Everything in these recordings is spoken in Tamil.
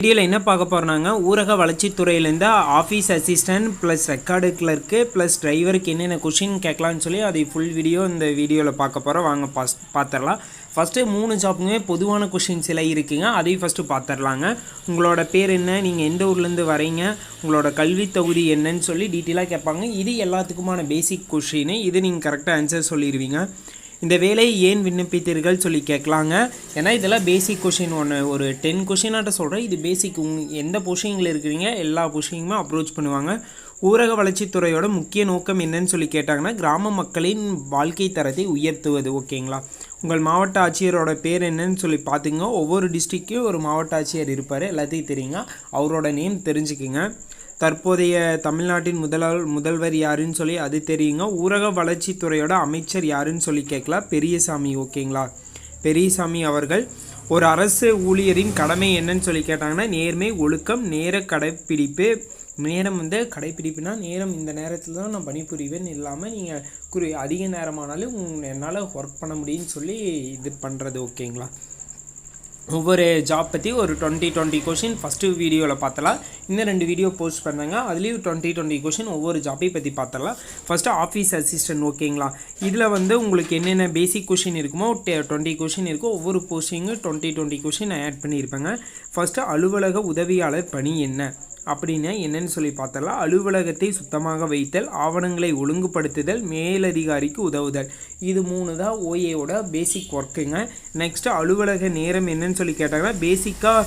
வீடியோவில் என்ன பார்க்க போகிறோம்னாங்க ஊரக வளர்ச்சித்துறையிலேருந்து office assistant plus record clerk plus டிரைவருக்கு என்னென்ன கொஷின் கேட்கலான்னு சொல்லி அதை ஃபுல் வீடியோ இந்த வீடியோவில் பார்க்க போகிறோம் வாங்க பாஸ் பார்த்துடலாம் ஃபஸ்ட்டு மூணு ஜாப்புமே பொதுவான கொஷின்ஸ் எல்லாம் இருக்குங்க. அதையும் ஃபஸ்ட்டு பார்த்துடலாங்க உங்களோட பேர் என்ன? நீங்கள் எந்த ஊர்லேருந்து வரீங்க உங்களோட கல்வி தொகுதி என்னன்னு சொல்லி டீட்டெயிலாக கேட்பாங்க. இது எல்லாத்துக்குமான பேசிக் கொஷின் இது நீங்கள் கரெக்டாக ஆன்சர் சொல்லிடுவீங்க இந்த வேலையை ஏன் விண்ணப்பித்தீர்கள் சொல்லி கேட்கலாங்க. ஏன்னா இதெல்லாம் பேசிக் கொஷின் ஒன்று ஒரு டென் கொஷினாட்ட சொல்கிறேன் இது பேசிக் உங் எந்த பொசிஷனில் இருக்கிறீங்க? எல்லா பொசிஷனுமே அப்ரோச் பண்ணுவாங்க. ஊரக வளர்ச்சித்துறையோட முக்கிய நோக்கம் என்னன்னு சொல்லி கேட்டாங்கன்னா கிராம மக்களின் வாழ்க்கை தரத்தை உயர்த்துவது. ஓகேங்களா? உங்கள் மாவட்ட ஆட்சியரோட பேர் என்னன்னு சொல்லி பார்த்துங்க ஒவ்வொரு டிஸ்ட்ரிக்ட்லையும் ஒரு மாவட்ட ஆட்சியர் இருப்பார். எல்லாத்தையும் தெரியுங்க. அவரோட நேம் தெரிஞ்சுக்குங்க. தற்போதைய தமிழ்நாட்டின் முதல்வர் முதல்வர் யாருன்னு சொல்லி அது தெரியுங்க. ஊரக வளர்ச்சித்துறையோட அமைச்சர் யாருன்னு சொல்லி கேட்கலாம். பெரியசாமி ஓகேங்களா? பெரியசாமி அவர்கள் ஒரு அரசு ஊழியரின் கடமை என்னன்னு சொல்லி கேட்டாங்கன்னா நேர்மை ஒழுக்கம் நேர கடைப்பிடிப்பு. நேரம் வந்து கடைப்பிடிப்புனா நேரம் இந்த நேரத்தில் தான் நான் பணிபுரிவேன். இல்லாமல் நீங்கள் குறி அதிக நேரமானாலும் என்னால் ஒர்க் பண்ண முடியும்னு சொல்லி இது பண்ணுறது ஓகேங்களா? ஒவ்வொரு ஜாப் பற்றி ஒரு டுவெண்ட்டி டுவெண்ட்டி கொஷின் ஃபஸ்ட்டு வீடியோவில் பார்த்தலாம் இன்னும் ரெண்டு வீடியோ போஸ்ட் பண்ணாங்க அதுலேயும் டுவெண்ட்டி டுவெண்ட்டி கொஷின் ஒவ்வொரு ஜாப்பை பற்றி பார்த்தலாம் ஃபஸ்ட்டு ஆஃபீஸ் அசிஸ்டன்ட் ஓகேங்களா இதில் வந்து உங்களுக்கு என்னென்ன பேசிக் கொஷின் இருக்குமோ டுவெண்ட்டி கொஷின் இருக்கோ ஒவ்வொரு போஸ்டிங்கும் டுவெண்ட்டி டுவெண்ட்டி கொஷின் ஆட் பண்ணியிருப்பேங்க. ஃபஸ்ட்டு அலுவலக உதவியாளர் பணி என்ன? அப்படின்னு என்னன்னு சொல்லி பார்த்தலாம் அலுவலகத்தை சுத்தமாக வைத்தல் ஆவணங்களை ஒழுங்குபடுத்துதல் மேலதிகாரிக்கு உதவுதல். இது மூணு தான் ஓஏவோட பேசிக் ஒர்க்குங்க நெக்ஸ்ட்டு அலுவலக நேரம் என்னன்னு சொல்லி கேட்டாங்கன்னா பேசிக்காக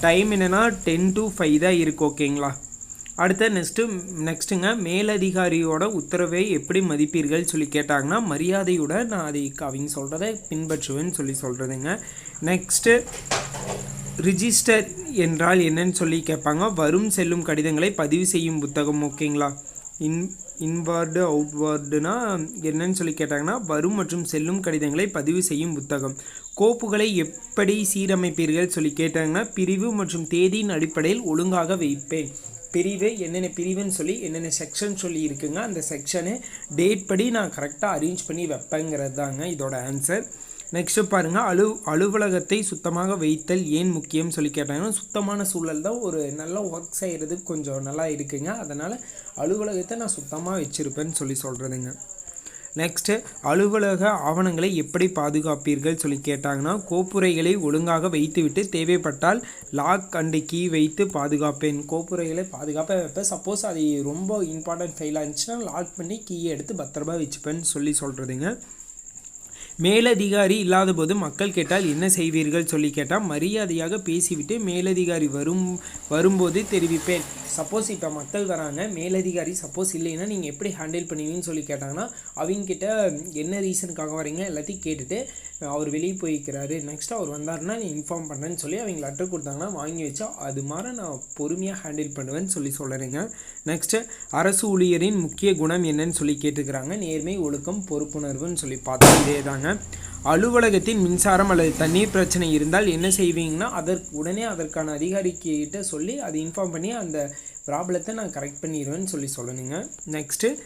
டைம் என்னென்னா டென் டு ஃபைவ் தான் இருக்குது ஓகேங்களா அடுத்த நெக்ஸ்ட்டு நெக்ஸ்ட்டுங்க மேலதிகாரியோட உத்தரவை எப்படி மதிப்பீர்கள் சொல்லி கேட்டாங்கன்னா மரியாதையோட நான் அதை அவங்க சொல்கிறத பின்பற்றுவேன்னு சொல்லி சொல்கிறதுங்க நெக்ஸ்ட்டு ரிஜிஸ்டர் என்றால் என்னன்னு சொல்லி கேட்பாங்க. வரும் செல்லும் கடிதங்களை பதிவு செய்யும் புத்தகம் ஓகேங்களா? இன் இன்வார்டு அவுட்வார்டுனா என்னன்னு சொல்லி கேட்டாங்கன்னா வரும் மற்றும் செல்லும் கடிதங்களை பதிவு செய்யும் புத்தகம். கோப்புகளை எப்படி சீரமைப்பீர்கள் சொல்லி கேட்டாங்கன்னா பிரிவு மற்றும் தேதியின் அடிப்படையில் ஒழுங்காக வைப்பேன். பிரிவு என்னென்ன பிரிவுன்னு சொல்லி என்னென்ன செக்ஷன் சொல்லி இருக்குங்க அந்த செக்ஷனு டேட் படி நான் கரெக்டாக அரேஞ்ச் பண்ணி வைப்பேங்கிறது தாங்க இதோட ஆன்சர் நெக்ஸ்ட்டு பாருங்கள் அலு அலுவலகத்தை சுத்தமாக வைத்தல் ஏன் முக்கியம் சொல்லி கேட்டாங்கன்னா சுத்தமான சூழல் தான் ஒரு நல்ல ஒர்க் செய்கிறதுக்கு கொஞ்சம் நல்லா இருக்குங்க. அதனால் அலுவலகத்தை நான் சுத்தமாக வச்சுருப்பேன்னு சொல்லி சொல்கிறதுங்க நெக்ஸ்ட்டு அலுவலக ஆவணங்களை எப்படி பாதுகாப்பீர்கள் சொல்லி கேட்டாங்கன்னா கோப்புரைகளை ஒழுங்காக வைத்துவிட்டு தேவைப்பட்டால் லாக் அண்டு கீ வைத்து பாதுகாப்பேன். கோப்புரைகளை பாதுகாப்பாக வைப்பேன் சப்போஸ் அது ரொம்ப இம்பார்ட்டன்ட் ஃபெயிலாக இருந்துச்சுன்னா லாக் பண்ணி கீயை எடுத்து பத்திரமா வச்சுப்பேன்னு சொல்லி சொல்கிறதுங்க மேலதிகாரி இல்லாத போது மக்கள் கேட்டால் என்ன செய்வீர்கள் சொல்லி கேட்டால் மரியாதையாக பேசிவிட்டு மேலதிகாரி வரும் வரும்போது தெரிவிப்பேன். சப்போஸ் இப்போ மக்கள் வராங்க மேலதிகாரி சப்போஸ் இல்லைன்னா நீங்கள் எப்படி ஹேண்டில் பண்ணுவீங்கன்னு சொல்லி கேட்டாங்கன்னா அவங்கக்கிட்ட என்ன ரீசனுக்காக வரீங்க எல்லாத்தையும் கேட்டுட்டு அவர் வெளியே போய்க்கிறாரு நெக்ஸ்ட் அவர் வந்தாருன்னா நீ இன்ஃபார்ம் பண்ணேன்னு சொல்லி அவங்க லெட்டர் கொடுத்தாங்கன்னா வாங்கி வச்சா அது மாதிரி நான் பொறுமையாக ஹேண்டில் பண்ணுவேன்னு சொல்லி சொல்கிறேங்க நெக்ஸ்ட்டு அரசு ஊழியரின் முக்கிய குணம் என்னன்னு சொல்லி கேட்டுக்கிறாங்க. நேர்மை ஒழுக்கம் பொறுப்புணர்வுன்னு சொல்லி பார்த்தா இதே தாங்க அலுவலகத்தின் மின்சாரம் அல்லது தண்ணீர் பிரச்சனை இருந்தால் என்ன செய்வீங்கன்னா அதற்கு உடனே அதற்கான அதிகாரிக்கிட்ட சொல்லி அதை இன்ஃபார்ம் பண்ணி அந்த ப்ராப்ளத்தை நான் கரெக்ட் பண்ணிடுவேன்னு சொல்லி சொல்லணுங்க. நெக்ஸ்ட்டு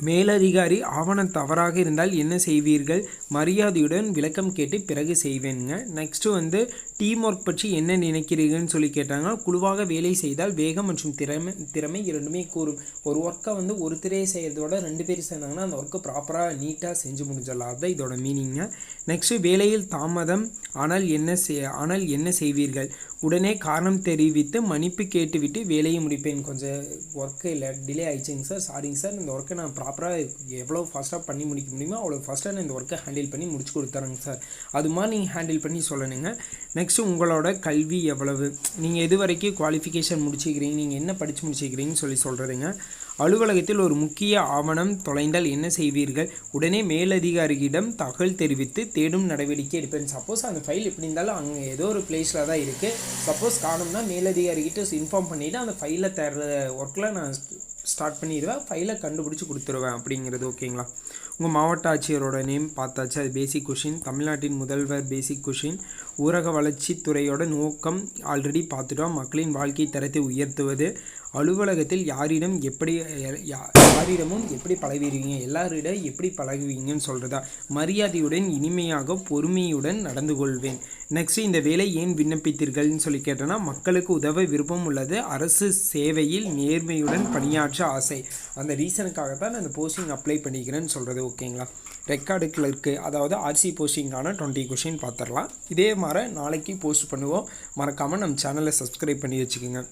மேலதிகாரி ஆவணம் தவறாக இருந்தால் என்ன செய்வீர்கள்? மரியாதையுடன் விளக்கம் கேட்டு பிறகு செய்வேனுங்க. நெக்ஸ்ட்டு வந்து டீம் ஒர்க் பற்றி என்ன நினைக்கிறீர்கள்னு சொல்லி கேட்டாங்கன்னா குழுவாக வேலை செய்தால் வேகம் மற்றும் திறமை திறமை இரண்டுமே கூறும். ஒரு ஒர்க்கை வந்து ஒருத்தரே செய்கிறதோட ரெண்டு பேர் சேர்ந்தாங்கன்னா அந்த ஒர்க்கை ப்ராப்பராக நீட்டாக செஞ்சு முடிஞ்சிடலாம். அதுதான் இதோட மீனிங்க நெக்ஸ்ட்டு வேலையில் தாமதம். ஆனால் என்ன செய் ஆனால் என்ன செய்வீர்கள்? உடனே காரணம் தெரிவித்து மன்னிப்பு கேட்டுவிட்டு வேலையை முடிப்பேன். கொஞ்சம் ஒர்க்கு இல்லை டிலே ஆயிடுச்சுங்க சார் சாரிங்க சார் இந்த ஒர்க்கை நான் ப்ராப்பராக எவ்வளோ ஃபாஸ்ட்டாக பண்ணி முடிக்க முடியுமோ அவ்வளோ ஃபாஸ்ட்டாக நான் இந்த ஒர்க்கை ஹேண்டில் பண்ணி முடிச்சு கொடுத்துறேங்க சார் அது மாதிரி நீங்கள் ஹேண்டில் பண்ணி சொல்லணுங்க. நெக்ஸ்ட்டு உங்களோட கல்வி எவ்வளவு? நீங்கள் எது வரைக்கும் குவாலிஃபிகேஷன் முடிச்சிக்கிறீங்க? நீங்கள் என்ன படித்து முடிச்சிக்கிறீங்கன்னு சொல்லி சொல்கிறதுங்க அலுவலகத்தில் ஒரு முக்கிய ஆவணம் தொலைந்தால் என்ன செய்வீர்கள்? உடனே மேலதிகாரியிடம் தகவல் தெரிவித்து தேடும் நடவடிக்கை எடுப்பேன். சப்போஸ் அந்த ஃபைல் எப்படி இருந்தாலும் அங்கே ஏதோ ஒரு பிளேஸில் தான் இருக்குது சப்போஸ் காணும்னா மேலதிகாரிகிட்ட இன்ஃபார்ம் பண்ணிவிட்டு அந்த ஃபைலை தர ஒர்க்கில் நான் ஸ்டார்ட் பண்ணிடுவேன். ஃபைலை கண்டுபிடிச்சி கொடுத்துருவேன் அப்படிங்கிறது ஓகேங்களா உங்கள் மாவட்ட ஆட்சியரோட நேம் பார்த்தாச்சு. அது பேசிக் கொஷின் தமிழ்நாட்டின் முதல்வர் பேசிக் கொஷின் ஊரக வளர்ச்சித்துறையோட நோக்கம் ஆல்ரெடி பார்த்துட்டோம். மக்களின் வாழ்க்கை தரத்தை உயர்த்துவது. அலுவலகத்தில் யாரிடம் எப்படி யா- யாரிடமும் எப்படி பழகுவீங்க? எல்லாரிடம் எப்படி பழகுவீங்கன்னு சொல்கிறதா மரியாதையுடன் இனிமையாக பொறுமையுடன் நடந்து கொள்வேன். நெக்ஸ்ட் இந்த வேலை ஏன் விண்ணப்பித்தீர்கள்னு சொல்லி கேட்டோன்னா மக்களுக்கு உதவ விருப்பம் உள்ளது. அரசு சேவையில் நேர்மையுடன் பணியாற்ற ஆசை. அந்த ரீசனுக்காக தான் நான் இந்த போஸ்டிங் அப்ளை பண்ணிக்கிறேன்னு சொல்கிறது ஓகேங்களா ரெக்கார்டு கிளர்க்கு அதாவது ஆர்சி போஸ்டிங்கான டுவெண்ட்டி கொஷின் பார்த்துடலாம். இதே மாதிரி நாளைக்கு போஸ்ட் பண்ணுவோம். மறக்காமல் நம்ம சேனலை சப்ஸ்கிரைப் பண்ணி வச்சுக்கோங்க.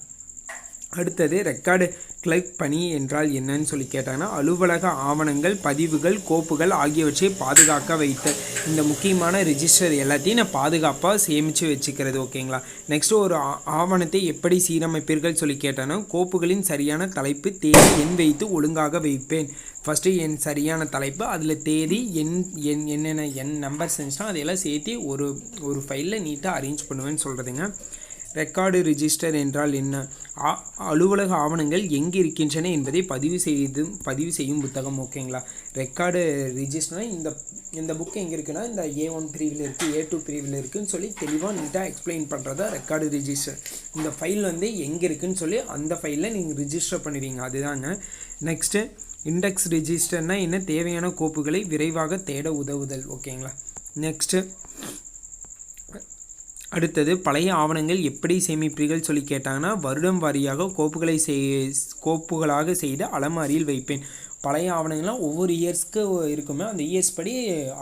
அடுத்தது ரெக்கார்டு கிளர்க் பணி என்றால் என்னன்னு சொல்லி கேட்டாங்கன்னா அலுவலக ஆவணங்கள் பதிவுகள் கோப்புகள் ஆகியவற்றை பாதுகாக்க வைத்த இந்த முக்கியமான ரிஜிஸ்டர் எல்லாத்தையும் நான் பாதுகாப்பாக சேமித்து வச்சுக்கிறது ஓகேங்களா நெக்ஸ்ட் ஒரு ஆவணத்தை எப்படி சீரமைப்பீர்கள் சொல்லி கேட்டாங்கன்னா கோப்புகளின் சரியான தலைப்பு தேதி எண் வைத்து ஒழுங்காக வைப்பேன். ஃபஸ்ட்டு என் சரியான தலைப்பு அதில் தேதி எண் என் என்னென்ன என் நம்பர்ஸ் இருந்துச்சுன்னா அதையெல்லாம் சேர்த்து ஒரு ஒரு ஃபைலில் நீட்டாக அரேஞ்ச் பண்ணுவேன்னு சொல்கிறதுங்க ரெக்கார்டு ரிஜிஸ்டர் என்றால் என்ன? அலுவலக ஆவணங்கள் எங்கே இருக்கின்றன என்பதை பதிவு செய்து பதிவு செய்யும் புத்தகம் ஓகேங்களா? ரெக்கார்டு ரிஜிஸ்டர்னா இந்த இந்த புக் எங்கே இருக்குன்னா இந்த ஏ ஒன் பிரிவில் இருக்குது ஏ டூ பிரிவில் இருக்குதுன்னு சொல்லி தெளிவாக நீட்டாக எக்ஸ்பிளைன் பண்ணுறதா ரெக்கார்டு ரிஜிஸ்டர். இந்த ஃபைல் வந்து எங்கே இருக்குதுன்னு சொல்லி அந்த ஃபைலில் நீங்கள் ரிஜிஸ்டர் பண்ணுவீங்க. அதுதாங்க. நெக்ஸ்ட்டு இண்டெக்ஸ் ரிஜிஸ்டர்னால் என்ன? தேவையான கோப்புகளை விரைவாக தேட உதவுதல் ஓகேங்களா? நெக்ஸ்ட்டு அடுத்தது பழைய ஆவணங்கள் எப்படி சேமிப்பீர்கள் சொல்லி கேட்டாங்கன்னா வருடம் வாரியாக கோப்புகளை செய் கோப்புகளாக செய்து அலமாரியில் வைப்பேன். பழைய ஆவணங்கள்லாம் ஒவ்வொரு இயர்ஸ்க்கு இருக்குமே அந்த இயர்ஸ் படி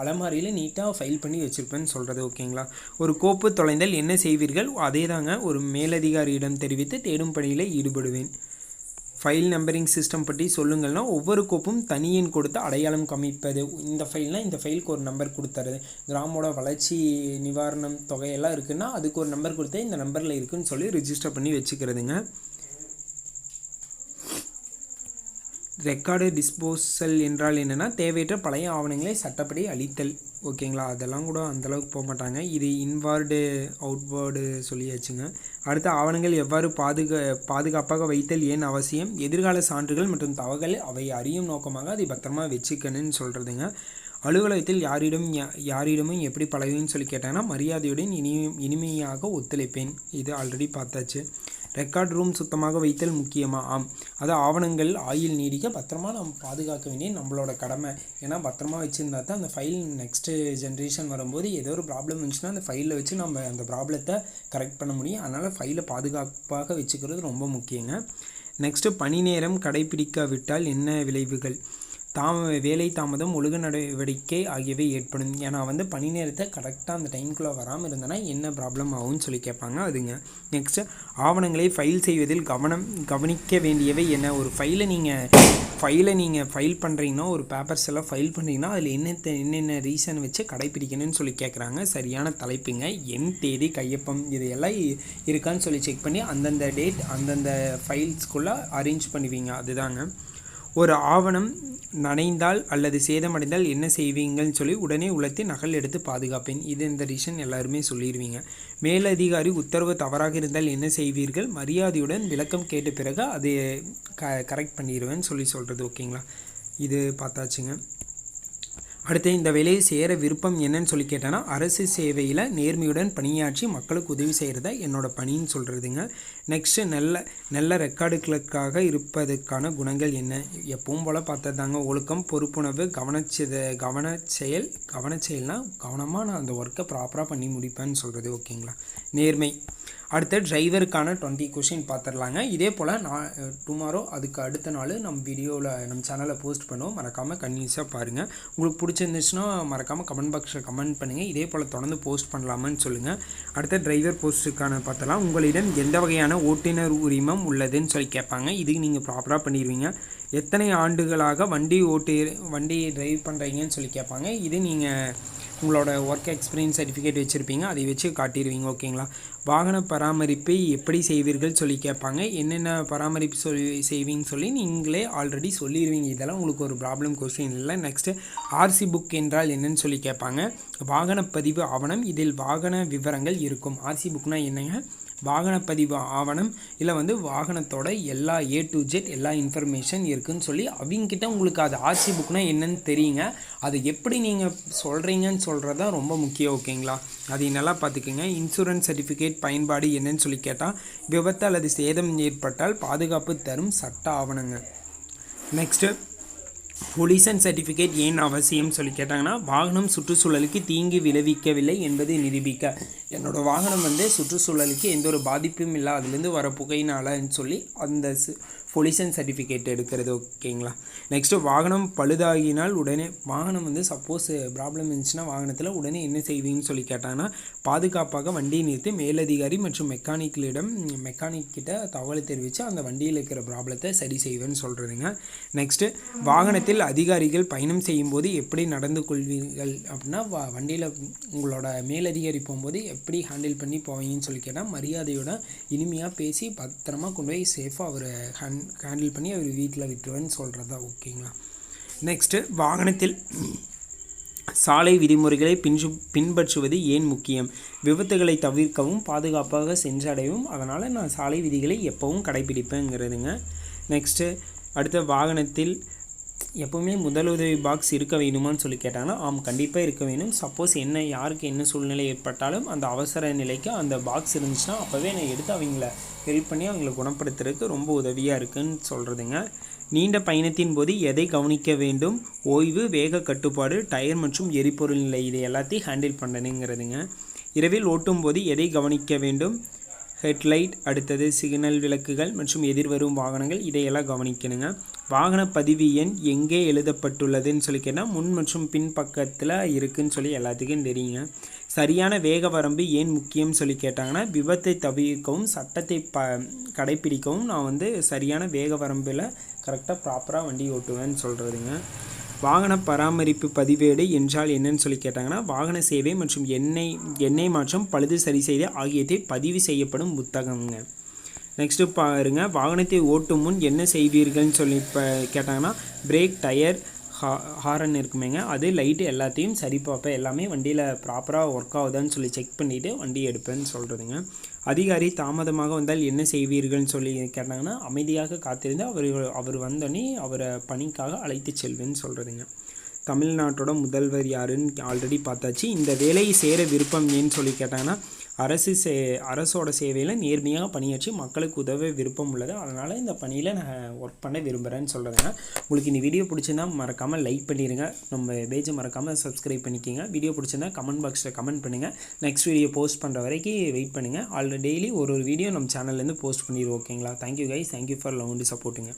அலமாரியில் நீட்டாக ஃபைல் பண்ணி வச்சுருப்பேன்னு சொல்கிறது ஓகேங்களா? ஒரு கோப்பு தொலைந்தால் என்ன செய்வீர்கள்? அதே தாங்க ஒரு மேலதிகாரியிடம் தெரிவித்து தேடும் பணியில் ஈடுபடுவேன். ஃபைல் நம்பரிங் சிஸ்டம் பற்றி சொல்லுங்கள்னா ஒவ்வொரு கோப்பும் தனியின் கொடுத்து அடையாளம் காமிப்பது. இந்த ஃபைல்னால் இந்த ஃபைலுக்கு ஒரு நம்பர் கொடுத்துறது. கிராமோட வளர்ச்சி நிவாரணம் தொகையெல்லாம் இருக்குதுன்னா அதுக்கு ஒரு நம்பர் கொடுத்து இந்த நம்பரில் இருக்குன்னு சொல்லி ரிஜிஸ்டர் பண்ணி வச்சுக்கிறதுங்க. ரெக்கார்டு டிஸ்போசல் என்றால் என்னென்னா தேவையற்ற பழைய ஆவணங்களை சட்டப்படி அழித்தல். ஓகேங்களா அதெல்லாம் கூட அந்தளவுக்கு போக மாட்டாங்க இது இன்வார்டு அவுட்வார்டு சொல்லியாச்சுங்க. அடுத்த ஆவணங்கள் எவ்வாறு பாதுகா பாதுகாப்பாக வைத்தல் ஏன் அவசியம்? எதிர்கால சான்றுகள் மற்றும் தவகள் அவை அறியும் நோக்கமாக அதை பத்திரமா வச்சுக்கணும்னு சொல்கிறதுங்க அலுவலகத்தில் யாரிடம் யா- யாரிடமும் எப்படி பழகுன்னு சொல்லி கேட்டாங்கன்னா மரியாதையுடன் இனி இனிமையாக ஒத்துழைப்பேன். இது ஆல்ரெடி பார்த்தாச்சு. ரெக்கார்ட் ரூம் சுத்தமாக வைத்தல் முக்கியமாக ஆம். அது ஆவணங்கள் ஆயில் நீடிக்க பத்திரமா நம்ம பாதுகாக்க வேண்டிய நம்மளோட கடமை. ஏன்னா பத்திரமா வச்சுருந்தா தான் அந்த ஃபைல் நெக்ஸ்ட்டு ஜென்ரேஷன் வரும்போது ஏதோ ஒரு ப்ராப்ளம் இருந்துச்சுன்னா அந்த ஃபைலில் வச்சு நம்ம அந்த ப்ராப்ளத்தை கரெக்ட் பண்ண முடியும். அதனால் ஃபைலை பாதுகாப்பாக வச்சுக்கிறது ரொம்ப முக்கியங்க. நெக்ஸ்ட்டு பணி நேரம் கடைபிடிக்காவிட்டால் என்ன விளைவுகள்? தாம வேலை தாமதம் ஒழுங்கு நடவடிக்கை ஆகியவை ஏற்படும். ஏன்னா வந்து பணி நேரத்தை கரெக்டாக அந்த டைம்குள்ளே வராமல் இருந்தேன்னா என்ன ப்ராப்ளம் ஆகும்னு சொல்லி கேட்பாங்க. அதுங்க. நெக்ஸ்ட்டு ஆவணங்களை ஃபைல் செய்வதில் கவனம் கவனிக்க வேண்டியவை என்ன? ஒரு ஃபைலை நீங்கள் ஃபைலை நீங்கள் ஃபைல் பண்ணுறீங்கன்னா ஒரு பேப்பர்ஸ் எல்லாம் ஃபைல் பண்ணுறீங்கன்னா அதில் என்ன என்னென்ன ரீசன் வச்சு கடைப்பிடிக்கணும்னு சொல்லி கேட்குறாங்க. சரியான தலைப்புங்க. என் தேதி கையொப்பம் இது எல்லாம் இருக்கான்னு சொல்லி செக் பண்ணி அந்தந்த டேட் அந்தந்த ஃபைல்ஸ்குள்ளே அரேஞ்ச் பண்ணுவீங்க. அதுதாங்க. ஒரு ஆவணம் நனைந்தால் அல்லது சேதமடைந்தால் என்ன செய்வீங்கன்னு சொல்லி உடனே உலர்த்தி நகல் எடுத்து பாதுகாப்பேன். இது இந்த ரிஷன் எல்லாருமே சொல்லிடுவீங்க. மேலதிகாரி உத்தரவு தவறாக இருந்தால் என்ன செய்வீர்கள்? மரியாதையுடன் விளக்கம் கேட்ட பிறகு அதை க கரெக்ட் பண்ணிடுவேன்னு சொல்லி சொல்கிறது ஓகேங்களா இது பார்த்தாச்சுங்க. அடுத்து இந்த வேலையை சேர விருப்பம் என்னன்னு சொல்லி கேட்டேன்னா அரசு சேவையில் நேர்மையுடன் பணியாற்றி மக்களுக்கு உதவி செய்கிறத என்னோட பணின்னு சொல்கிறதுங்க நெக்ஸ்ட்டு நல்ல நல்ல ரெக்கார்டு கிளர்க்காக இருப்பதற்கான குணங்கள் என்ன? எப்பவும் போல் பார்த்ததாங்க ஒழுக்கம் பொறுப்புணர்வு கவனச்செத கவனச்செயல் கவனச்செயல்னால் கவனமாக நான் அந்த ஒர்க்கை ப்ராப்பராக பண்ணி முடிப்பேன்னு சொல்கிறது ஓகேங்களா நேர்மை. அடுத்த டிரைவருக்கான டுவெண்ட்டி கொஷின் பார்த்துடலாங்க இதே போல் நான் டுமாரோ அதுக்கு அடுத்த நாள் நம்ம வீடியோவில் நம்ம சேனலில் போஸ்ட் பண்ணுவோம். மறக்காமல் கன்யூஸாக பாருங்கள் உங்களுக்கு பிடிச்சிருந்துச்சுன்னா மறக்காமல் கமெண்ட் பாக்ஸில் கமெண்ட் பண்ணுங்கள் இதே போல் தொடர்ந்து போஸ்ட் பண்ணலாமான்னு சொல்லுங்கள் அடுத்த டிரைவர் போஸ்ட்டுக்கான பார்த்தலாம் உங்களிடம் எந்த வகையான ஓட்டுநர் உரிமம் உள்ளதுன்னு சொல்லி கேட்பாங்க. இதுக்கு நீங்கள் ப்ராப்பராக பண்ணிடுவீங்க. எத்தனை ஆண்டுகளாக வண்டி ஓட்டு வண்டி டிரைவ் பண்ணுறீங்கன்னு சொல்லி கேட்பாங்க. இது நீங்கள் உங்களோட ஒர்க் எக்ஸ்பீரியன்ஸ் சர்டிஃபிகேட் வச்சுருப்பீங்க அதை வச்சு காட்டிடுவீங்க ஓகேங்களா? வாகன பராமரிப்பை எப்படி செய்வீர்கள் சொல்லி கேட்பாங்க. என்னென்ன பராமரிப்பு சொல்லி செய்வீங்கன்னு சொல்லி நீங்களே ஆல்ரெடி சொல்லிடுவீங்க இதெல்லாம் உங்களுக்கு ஒரு ப்ராப்ளம் கொஸ்டின் இல்லை. நெக்ஸ்ட்டு ஆர்சி புக் என்றால் என்னன்னு சொல்லி கேட்பாங்க. வாகன பதிவு ஆவணம் இதில் வாகன விவரங்கள் இருக்கும். ஆர்சி புக்னால் என்னங்க? வாகனப்பதிவு ஆவணம் இல்லை வந்து வாகனத்தோட எல்லா ஏ டு ஜெட் எல்லா இன்ஃபர்மேஷன் இருக்குன்னு சொல்லி அவங்கக்கிட்ட உங்களுக்கு அது ஆர்சி புக்னா என்னன்னு தெரியுங்க. அது எப்படி நீங்கள் சொல்கிறீங்கன்னு சொல்கிறது தான் ரொம்ப முக்கியம் ஓகேங்களா? அதை நல்லா பார்த்துக்குங்க. இன்சூரன்ஸ் சர்டிஃபிகேட் பயன்பாடு என்னன்னு சொல்லி கேட்டால் விபத்து அல்லது சேதம் ஏற்பட்டால் பாதுகாப்பு தரும் சட்ட ஆவணங்க. நெக்ஸ்ட்டு பொலியூஷன் சர்டிஃபிகேட் ஏன் அவசியம் சொல்லி கேட்டாங்கன்னா வாகனம் சுற்றுச்சூழலுக்கு தீங்கு விளைவிக்கவில்லை என்பதை நிரூபிக்க. என்னோட வாகனம் வந்து சுற்றுச்சூழலுக்கு எந்த ஒரு பாதிப்பும் இல்லை அதுலேருந்து வர புகையினாலன்னு சொல்லி அந்த பொலியூஷன் சர்டிஃபிகேட் எடுக்கிறது ஓகேங்களா நெக்ஸ்ட்டு வாகனம் பழுதாகினால் உடனே வாகனம் வந்து சப்போஸ் ப்ராப்ளம் இருந்துச்சுன்னா வாகனத்தில் உடனே என்ன செய்வீங்கன்னு சொல்லி கேட்டாங்கன்னா பாதுகாப்பாக வண்டியை நிறுத்தி மேலதிகாரி மற்றும் மெக்கானிக்கலிடம் மெக்கானிக் கிட்ட தகவலை தெரிவித்து அந்த வண்டியில் இருக்கிற ப்ராப்ளத்தை சரி செய்வேன்னு சொல்கிறதுங்க நெக்ஸ்ட்டு வாகனத்தில் அதிகாரிகள் பயணம் செய்யும்போது எப்படி நடந்து கொள்வீர்கள் அப்படின்னா வ வண்டியில் உங்களோட மேலதிகாரி போகும்போது எப்படி ஹேண்டில் பண்ணி போவீங்கன்னு சொல்லி கேட்டால் மரியாதையோட இனிமையாக பேசி பத்திரமா கொண்டு போய் சேஃபாக அவர் ஹேண்ட் ஹேண்டில் பண்ணி அவர் வீட்டில் விட்டுருவேன்னு சொல்கிறது தான் ஓகேங்களா? நெக்ஸ்ட்டு வாகனத்தில் சாலை விதிமுறைகளை பின்சு பின்பற்றுவது ஏன் முக்கியம்? விபத்துகளை தவிர்க்கவும் பாதுகாப்பாக சென்றடையவும் அதனால் நான் சாலை விதிகளை எப்போவும் கடைபிடிப்பேங்கிறதுங்க. நெக்ஸ்ட்டு அடுத்த வாகனத்தில் எப்போவுமே முதலுதவி பாக்ஸ் இருக்க வேணுமான்னு சொல்லி கேட்டாங்கன்னா ஆம் கண்டிப்பாக இருக்க வேணும். சப்போஸ் என்ன யாருக்கு என்ன சூழ்நிலை ஏற்பட்டாலும் அந்த அவசர நிலைக்கு அந்த பாக்ஸ் இருந்துச்சுன்னா அப்போவே நான் எடுத்து அவங்கள ஹெல்ப் பண்ணி அவங்கள குணப்படுத்துறதுக்கு ரொம்ப உதவியாக இருக்குன்னு சொல்கிறதுங்க நீண்ட பயணத்தின் போது எதை கவனிக்க வேண்டும்? ஓய்வு வேக கட்டுப்பாடு டயர் மற்றும் எரிபொருள் நிலை இது எல்லாத்தையும் ஹேண்டில் பண்ணணுங்கிறதுங்க. இரவில் ஓட்டும் போது எதை கவனிக்க வேண்டும்? ஹெட்லைட் அடுத்தது சிக்னல் விளக்குகள் மற்றும் எதிர்வரும் வாகனங்கள் இதையெல்லாம் கவனிக்கணுங்க. வாகன பதிவு எண் எங்கே எழுதப்பட்டுள்ளதுன்னு சொல்லி கேட்டால் முன் மற்றும் பின் பக்கத்தில் சொல்லி எல்லாத்துக்கும் தெரியுங்க. சரியான வேக வரம்பு ஏன் முக்கியம் சொல்லி கேட்டாங்கன்னா விபத்தை தவிர்க்கவும் சட்டத்தை ப கடைப்பிடிக்கவும் நான் வந்து சரியான வேக வரம்பில் கரெக்டாக ப்ராப்பராக வண்டி ஓட்டுவேன்னு சொல்கிறதுங்க வாகன பராமரிப்பு பதிவேடு என்றால் என்னன்னு சொல்லி கேட்டாங்கன்னா வாகன சேவை மற்றும் எண்ணெய் எண்ணெய் மாற்றம் பழுது சரி செய்து ஆகியவை பதிவு செய்யப்படும் புத்தகங்க நெக்ஸ்ட்டு பாருங்க வாகனத்தை ஓட்டும் முன் என்ன செய்வீர்கள்னு சொல்லி இப்போ கேட்டாங்கன்னா பிரேக் டயர் ஹா ஹாரன் இருக்குமேங்க. அது லைட்டு எல்லாத்தையும் சரி பார்ப்பேன். எல்லாமே வண்டியில் ப்ராப்பராக ஒர்க் ஆகுதான்னு சொல்லி செக் பண்ணிவிட்டு வண்டி எடுப்பேன்னு சொல்கிறதுங்க அதிகாரி தாமதமாக வந்தால் என்ன செய்வீர்கள்னு சொல்லி கேட்டாங்கன்னா அமைதியாக காத்திருந்து அவர் அவர் வந்தோடனே அவரை பணிக்காக அழைத்து செல்வேன்னு சொல்கிறதுங்க தமிழ்நாட்டோட முதல்வர் யாருன்னு ஆல்ரெடி பார்த்தாச்சு. இந்த வேலையை சேர விருப்பம் ஏன்னு சொல்லி கேட்டாங்கன்னா அரசு சே அரசோட சேவையில் நேர்மையாக பணியாற்றி மக்களுக்கு உதவ விருப்பம் உள்ளது. அதனால் இந்த பணியில் நான் ஒர்க் பண்ண விரும்புகிறேன்னு சொல்கிறேங்க உங்களுக்கு இந்த வீடியோ பிடிச்சிருந்தா மறக்காமல் லைக் பண்ணிடுங்க நம்ம பேஜை மறக்காமல் சப்ஸ்கிரைப் பண்ணிக்கோங்க. வீடியோ பிடிச்சிருந்தா கமெண்ட் பாக்ஸில் கமெண்ட் பண்ணுங்கள் நெக்ஸ்ட் வீடியோ போஸ்ட் பண்ணுற வரைக்கும் வெயிட் பண்ணுங்கள் ஆல்ரெடி டெய்லி ஒரு ஒரு வீடியோ நம்ம சேனல்லேருந்து போஸ்ட் பண்ணிடுவோம் ஓகேங்களா thank you guys thank you for love சப்போர்ட்டுங்க